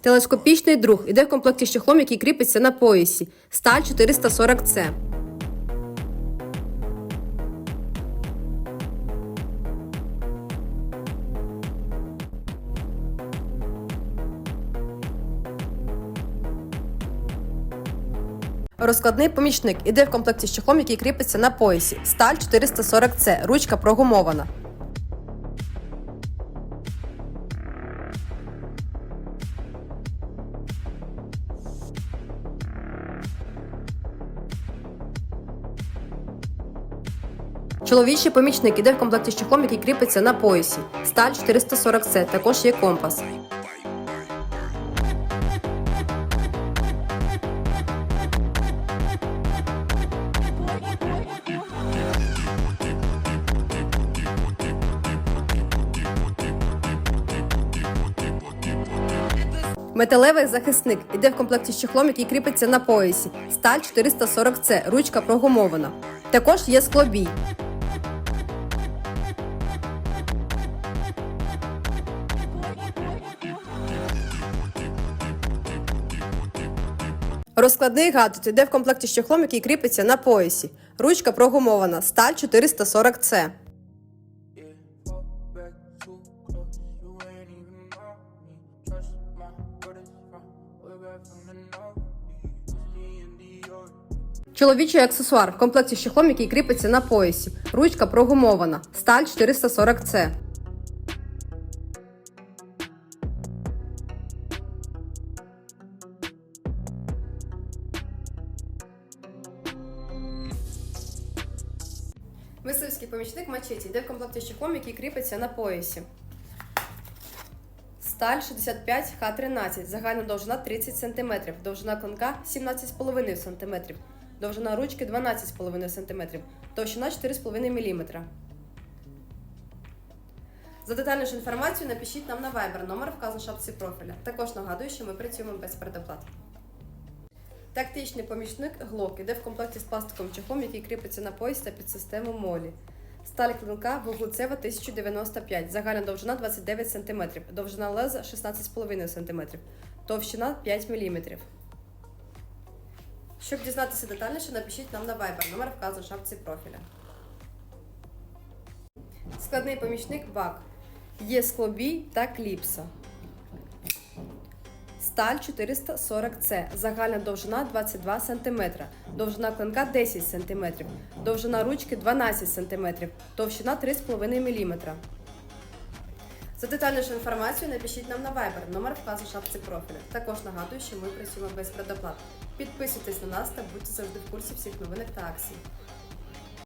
Телескопічний друг іде в комплекті з чохлом, який кріпиться на поясі. Сталь 440C. Розкладний помічник іде в комплекті з чохлом, який кріпиться на поясі. Сталь 440C. Ручка прогумована. Чоловічий помічник іде в комплекті з чохлом, який кріпиться на поясі. Сталь 440C. Також є компас. Металевий захисник іде в комплекті з чохлом, який кріпиться на поясі. Сталь 440C. Ручка прогумована. Також є склобій. Розкладний гаджет іде в комплекті з чохлом, який кріпиться на поясі. Ручка прогумована. Сталь 440C. Yeah, fall back too close. You ain't even know me. Trust my brothers from way back from the north. Whiskey and Dior. Чоловічий аксесуар в комплекті з чохлом, який кріпиться на поясі. Ручка прогумована. Сталь 440C. Мисливський помічник мачеті йде в комплекті чохлом, який кріпиться на поясі. Сталь 65 Х13, загальна довжина 30 см, довжина клинка 17,5 см, довжина ручки 12,5 см, товщина 4,5 мм. За детальнішу інформацію напишіть нам на Viber, номер вказаний в шапці профіля. Також нагадую, що ми працюємо без передоплат. Тактичний помічник глок іде в комплекті з пластиковим чехлом, який кріпиться на пояс та під систему молі. Сталь клинка вуглецева 1095, загальна довжина 29 см, довжина леза 16,5 см, товщина 5 мм. Щоб дізнатися детальніше, напишіть нам на Viber, номер вказаний в шапці профіля. Складний помічник бак. Є склобій та кліпса. Сталь 440C, загальна довжина 22 см, довжина клинка 10 см, довжина ручки 12 см, товщина 3,5 мм. За детальнішу інформацію напишіть нам на Viber, номер вказу шапці профіля. Також нагадую, що ми працюємо без предоплат. Підписуйтесь на нас та будьте завжди в курсі всіх новинок та акцій.